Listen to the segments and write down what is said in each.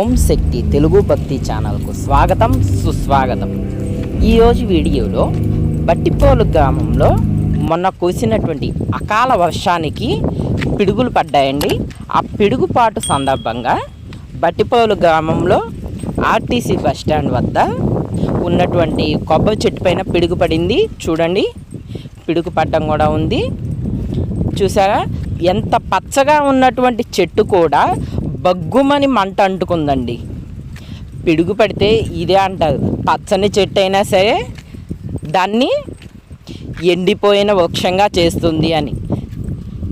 ఓం శక్తి తెలుగు భక్తి ఛానల్కు స్వాగతం సుస్వాగతం. ఈరోజు వీడియోలో బట్టిపోలు గ్రామంలో మొన్న కురిసినటువంటి అకాల వర్షానికి పిడుగులు పడ్డాయండి. ఆ పిడుగుపాటు సందర్భంగా బట్టిపోలు గ్రామంలో ఆర్టీసీ బస్ స్టాండ్ వద్ద ఉన్నటువంటి కొబ్బరి చెట్టు పైన పిడుగు పడింది. చూడండి పిడుగు పడ్డం కూడా ఉంది. చూసారా? ఎంత పచ్చగా ఉన్నటువంటి చెట్టు కూడా బగ్గుమని మంట అంటుకుందండి. పిడుగు పడితే ఇదే అంటారు. పచ్చని చెట్టు అయినా సరే దాన్ని ఎండిపోయిన వృక్షంగా చేస్తుంది అని.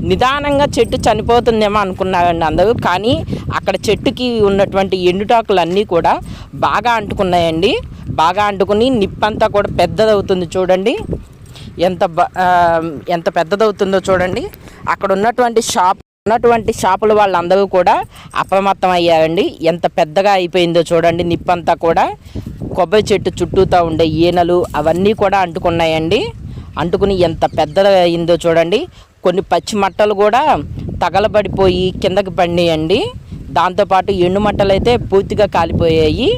నిదానంగా చెట్టు చనిపోతుందేమో అనుకున్నారండి అందరూ. కానీ అక్కడ చెట్టుకి ఉన్నటువంటి ఎండుటాకులు అన్నీ కూడా బాగా అంటుకున్నాయండి. బాగా అంటుకుని నిప్పంతా కూడా పెద్దదవుతుంది చూడండి. ఎంత బ- ఎంత పెద్దదవుతుందో చూడండి. అక్కడ ఉన్నటువంటి షాప్ ఉన్నటువంటి షాపుల వాళ్ళందరూ కూడా అప్రమత్తం అయ్యారండి ఎంత పెద్దగా అయిపోయిందో చూడండి. నిప్పంతా కూడా కొబ్బరి చెట్టు చుట్టూతా ఉండే ఈనెలు అవన్నీ కూడా అంటుకున్నాయండి. అంటుకుని ఎంత పెద్దగా అయిందో చూడండి. కొన్ని పచ్చి మట్టలు కూడా తగలబడిపోయి కిందకి పడినాయండి. దాంతోపాటు ఎండు మట్టలు అయితే పూర్తిగా కాలిపోయాయి.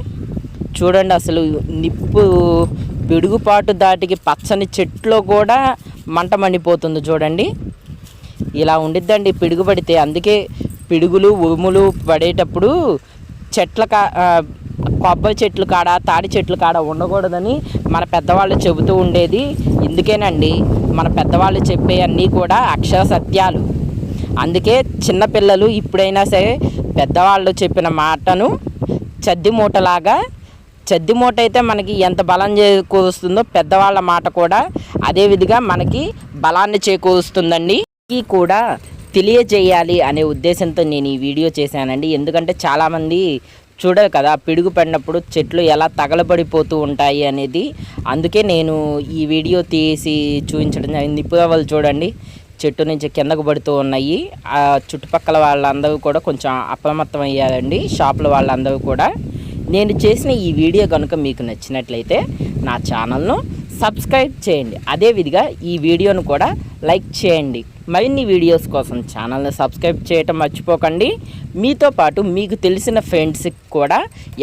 చూడండి అసలు నిప్పు పిడుగుపాటు దాటికి పచ్చని చెట్లో కూడా మంట మండిపోతుంది చూడండి. ఇలా ఉండిద్దండి పిడుగు పడితే అందుకే పిడుగులు ఉరుములు పడేటప్పుడు చెట్ల కా కొబ్బరి చెట్లు కాడ తాడి చెట్లు కాడ ఉండకూడదని మన పెద్దవాళ్ళు చెబుతూ ఉండేది. ఇందుకేనండి మన పెద్దవాళ్ళు చెప్పే అన్నీ కూడా అక్షర సత్యాలు. అందుకే చిన్నపిల్లలు ఇప్పుడైనా సరే పెద్దవాళ్ళు చెప్పిన మాటను చద్ది మూటలాగా చద్ది మూట అయితే మనకి ఎంత బలం చేకూరుస్తుందో పెద్దవాళ్ళ మాట కూడా అదేవిధంగా మనకి బలాన్ని చేకూరుస్తుందండి. కూడా తెలియజేయాలి అనే ఉద్దేశంతో నేను ఈ వీడియో చేశానండి. ఎందుకంటే చాలామంది చూడరు కదా పిడుగు పడినప్పుడు చెట్లు ఎలా తగలబడిపోతూ ఉంటాయి అనేది. అందుకే నేను ఈ వీడియో తీసి చూపించడం జరిగింది. ఇప్పుడు వాళ్ళు చూడండి చెట్టు నుంచి కిందకు పడుతూ ఉన్నాయి. ఆ చుట్టుపక్కల వాళ్ళందరూ కూడా కొంచెం అప్రమత్తం అయ్యారండి షాపుల వాళ్ళందరూ కూడా. నేను చేసిన ఈ వీడియో కనుక మీకు నచ్చినట్లయితే నా ఛానల్ను సబ్స్క్రైబ్ చేయండి. అదేవిధిగా ఈ వీడియోను కూడా లైక్ చేయండి. మరిన్ని వీడియోస్ కోసం ఛానల్ని సబ్స్క్రైబ్ చేయటం మర్చిపోకండి. మీతో పాటు మీకు తెలిసిన ఫ్రెండ్స్కి కూడా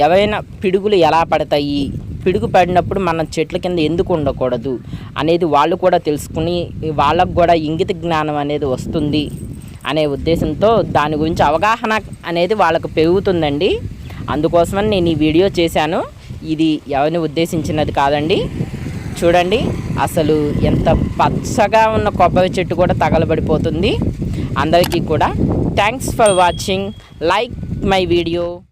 ఎవరైనా పిడుగులు ఎలా పడతాయి పిడుగు పడినప్పుడు మనం చెట్ల కింద ఎందుకు ఉండకూడదు అనేది వాళ్ళు కూడా తెలుసుకుని వాళ్ళకు కూడా ఇంగిత జ్ఞానం అనేది వస్తుంది అనే ఉద్దేశంతో దాని గురించి అవగాహన అనేది వాళ్ళకు పెరుగుతుందండి. అందుకోసమని నేను ఈ వీడియో చేశాను. ఇది ఎవరిని ఉద్దేశించినది కాదండి. చూడండి. అసలు ఎంత పచ్చగా ఉన్న కొబ్బరి చెట్టు కూడా తగలబడిపోతుంది. అందరికీ కూడా thanks for watching like my video